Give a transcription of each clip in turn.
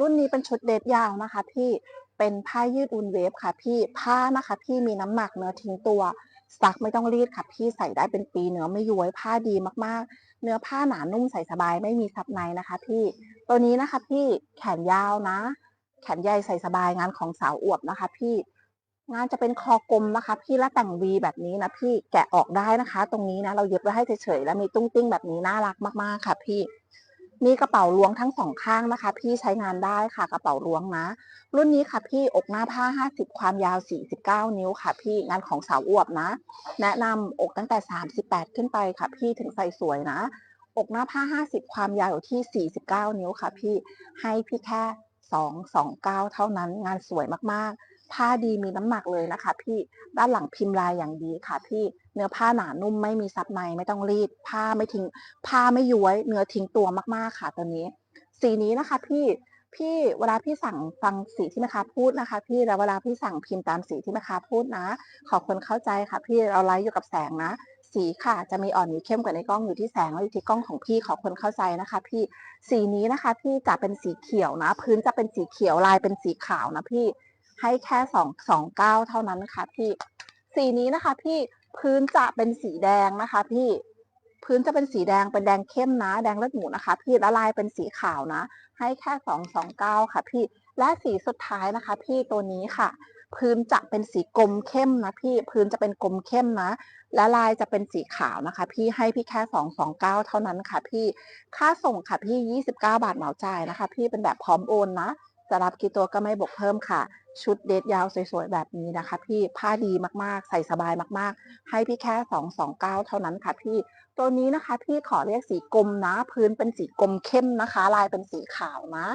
รุ่นนี้เป็นชุดเดทยาวนะคะพี่เป็นผ้ายืดอุ่นเวฟค่ะพี่ผ้านะคะพี่มีน้ำหนักเนื้อทิ้งตัวซักไม่ต้องรีดค่ะพี่ใส่ได้เป็นปีเนื้อไม่ย้วยผ้าดีมากๆ เนื้อผ้าหนานุ่มใส่สบายไม่มีซับในนะคะ พี่ตัวนี้นะคะพี่แขนยาวนะ แขนใหญ่ใส่สบายงานของสาวอวบนะคะ พี่งานจะเป็นคอกลมนะคะ พี่และแต่งวีแบบนี้นะพี่แกะออกได้นะคะ ตรงนี้นะเราเย็บไว้ให้เฉยๆแล้วมีตุ้งติ้งแบบนี้น่ารักมากๆค่ะ พี่ มีกระเป๋าล้วงทั้งสองข้างนะคะ พี่ใช้งานได้ค่ะกระเป๋าล้วงนะ รุ่นนี้ค่ะพี่อกหน้าผ้า 50 ความยาว 49 นิ้วค่ะ พี่งานของสาวอวบนะ แนะนำอกตั้งแต่ 38 ขึ้นไปค่ะ พี่ถึงใส่สวยนะ อกหน้าผ้า 50 ความยาวอยู่ที่ 49 นิ้วค่ะ พี่ให้พี่แค่ 229 เท่านั้นงานสวยมากๆ ผ้าดีมีน้ำหนักเลยนะคะ พี่ด้านหลังพิมพ์ลายอย่างดีค่ะ พี่เนื้อผ้าหนานุ่มไม่มีซับในไม่ต้องรีด ผ้าไม่ทิ้งผ้าไม่ย้วย เนื้อทิ้งตัวมากๆค่ะตัวนี้ สีนี้นะคะ พี่พี่เวลาพี่สั่งฟังสีที่แม่ค้าพูดนะคะ พี่แล้วเวลาพี่สั่งพิมพ์ตามสีที่แม่ค้าพูดนะ ขอคนเข้าใจค่ะ พี่เราไลฟ์อยู่กับแสงนะ สีค่ะ จะมีอ่อนมีเข้มกว่าในกล้องอยู่ที่แสงแล้วอยู่ที่กล้องของพี่ขอคนเข้าใจนะคะ พี่สีนี้นะคะ พี่จะเป็นสีเขียวนะ พื้นจะเป็นสีเขียวลายเป็นสีขาวนะพี่ ให้แค่สองสองเก้าเท่านั้นค่ะพี่ สีนี้นะคะพี่พื้นจะเป็นสีแดงนะคะพี่พื้นจะเป็นสีแดงเป็นแดงเข้มนะ แดงเลือดหมูนะคะ พี่ละลายเป็นสีขาวนะ ให้แค่สองสองเก้าค่ะ พี่และสีสุดท้ายนะคะ พี่ตัวนี้ค่ะ พื้นจะเป็นสีกลมเข้มนะพี่พื้นจะเป็นกลมเข้มนะและลายจะเป็นสีขาวนะคะ พี่ให้พี่แค่สองสองเก้าเท่านั้นค่ะ พี่ค่าส่งค่ะพี่ยี่สิบเก้าบาทเหมาจ่ายนะคะ พี่เป็นแบบพร้อมโอนนะ จะรับกี่ตัวก็ไม่บวกเพิ่มค่ะ ชุดเดทยาวสวยๆแบบนี้นะคะ พี่ผ้าดีมากๆ ใส่สบายมากๆ ให้พี่แค่สองสองเก้าเท่านั้นค่ะพี่ ตัวนี้นะคะพี่ขอเรียกสีกลมนะ พื้นเป็นสีกลมเข้มนะคะ ลายเป็นสีขาวนะ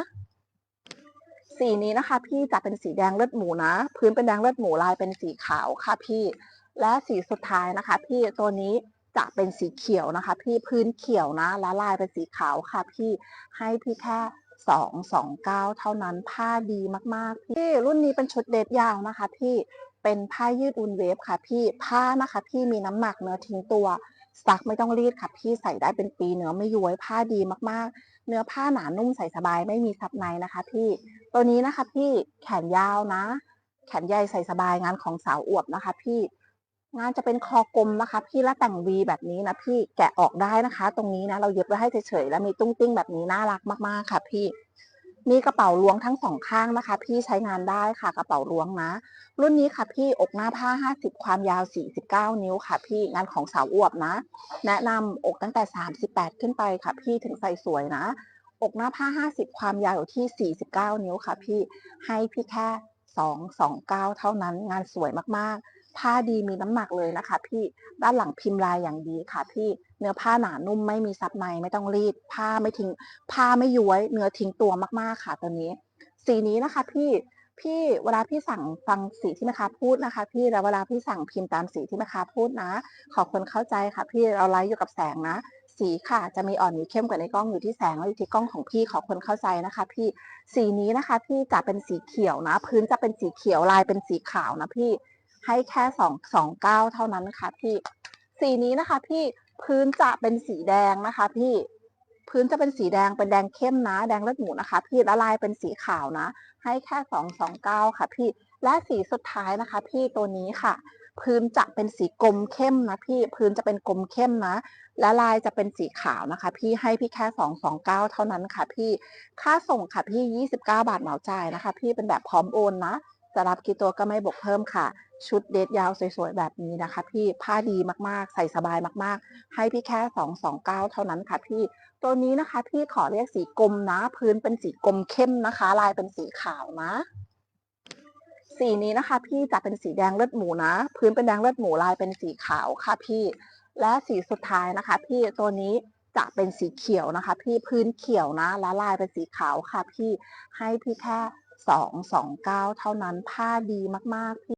สีนี้นะคะ พี่จะเป็นสีแดงเลือดหมูนะ พื้นเป็นแดงเลือดหมูลายเป็นสีขาวค่ะพี่ และสีสุดท้ายนะคะ พี่ตัวนี้จะเป็นสีเขียวนะคะ พี่พื้นเขียวนะและลายเป็นสีขาวค่ะ พี่ให้พี่แค่ สองสองเก้าเท่านั้นผ้าดีมากๆพี่รุ่นนี้เป็นชุดเดทยาวนะคะพี่เป็นผ้ายืดอุ่นเวฟค่ะพี่ผ้านะคะพี่มีน้ำหนักเนื้อทิ้งตัวซักไม่ต้องรีดค่ะพี่ใส่ได้เป็นปีเนื้อไม่ย้วยผ้าดีมากๆ เนื้อผ้าหนานุ่มใส่สบายไม่มีซับในนะคะ พี่ตัวนี้นะคะพี่แขนยาวนะ แขนใหญ่ใส่สบายงานของสาวอวบนะคะ พี่ งานจะเป็นคอกลมนะคะ พี่และแต่งวีแบบนี้นะพี่แกะออกได้นะคะ ตรงนี้นะ เราเย็บไว้ให้เฉยๆแล้วมีตุ้งติ้งแบบนี้น่ารักมากๆค่ะ พี่ มีกระเป๋าล้วงทั้งสองข้างนะคะ พี่ใช้งานได้ค่ะกระเป๋าล้วงนะ รุ่นนี้ค่ะ พี่อกหน้าผ้า 50 ความยาว 49 นิ้วค่ะ พี่งานของสาวอวบนะ แนะนำอกตั้งแต่ 38 ขึ้นไปค่ะ พี่ถึงใส่สวยนะ อกหน้าผ้า 50 ความยาวอยู่ที่ 49 นิ้วค่ะ พี่ให้พี่แค่ 229 เท่านั้นงานสวยมากๆ ผ้าดีมีน้ำหนักเลยนะคะ พี่ด้านหลังพิมพ์ลายอย่างดีค่ะ พี่เนื้อผ้าหนานุ่มไม่มีซับในไม่ต้องรีด ผ้าไม่ทิ้งผ้าไม่ย้วย เนื้อทิ้งตัวมากๆค่ะตัวนี้ สีนี้นะคะ พี่พี่เวลาพี่สั่งฟังสีที่แม่ค้าพูดนะคะ พี่แล้วเวลาพี่สั่งพิมพ์ตามสีที่แม่ค้าพูดนะ ขอคนเข้าใจค่ะ พี่เราไลฟ์อยู่กับแสงนะ สีค่ะ จะมีอ่อนมีเข้มกว่าในกล้องอยู่ที่แสงแล้วอยู่ที่กล้องของพี่ขอคนเข้าใจนะคะ พี่สีนี้นะคะ พี่จะเป็นสีเขียวนะ พื้นจะเป็นสีเขียวลายเป็นสีขาวนะพี่ ให้แค่สองสองเก้าเท่านั้นค่ะพี่ สีนี้นะคะพี่พื้นจะเป็นสีแดงนะคะพี่พื้นจะเป็นสีแดงเป็นแดงเข้มนะ แดงเลือดหมูนะคะ พี่ละลายเป็นสีขาวนะ ให้แค่สองสองเก้าค่ะ พี่และสีสุดท้ายนะคะ พี่ตัวนี้ค่ะ พื้นจะเป็นสีกลมเข้มนะพี่พื้นจะเป็นกลมเข้มนะและลายจะเป็นสีขาวนะคะ พี่ให้พี่แค่สองสองเก้าเท่านั้นค่ะ พี่ค่าส่งค่ะพี่ยี่สิบเก้าบาทเหมาจ่ายนะคะ พี่เป็นแบบพร้อมโอนนะจะรับกี่ตัวก็ไม่บวกเพิ่มค่ะ ชุดเดทยาวสวยๆแบบนี้นะคะ พี่ผ้าดีมากๆ ใส่สบายมากๆ ให้พี่แค่สองสองเก้าเท่านั้นค่ะพี่ ตัวนี้นะคะพี่ขอเรียกสีกลมนะ พื้นเป็นสีกลมเข้มนะคะ ลายเป็นสีขาวนะ สีนี้นะคะ พี่จะเป็นสีแดงเลือดหมูนะ พื้นเป็นแดงเลือดหมูลายเป็นสีขาวค่ะพี่ และสีสุดท้ายนะคะ พี่ตัวนี้จะเป็นสีเขียวนะคะ พี่พื้นเขียวนะและลายเป็นสีขาวค่ะพี่ให้พี่แค่สองสองเก้าเท่านั้นผ้าดีมากๆพี่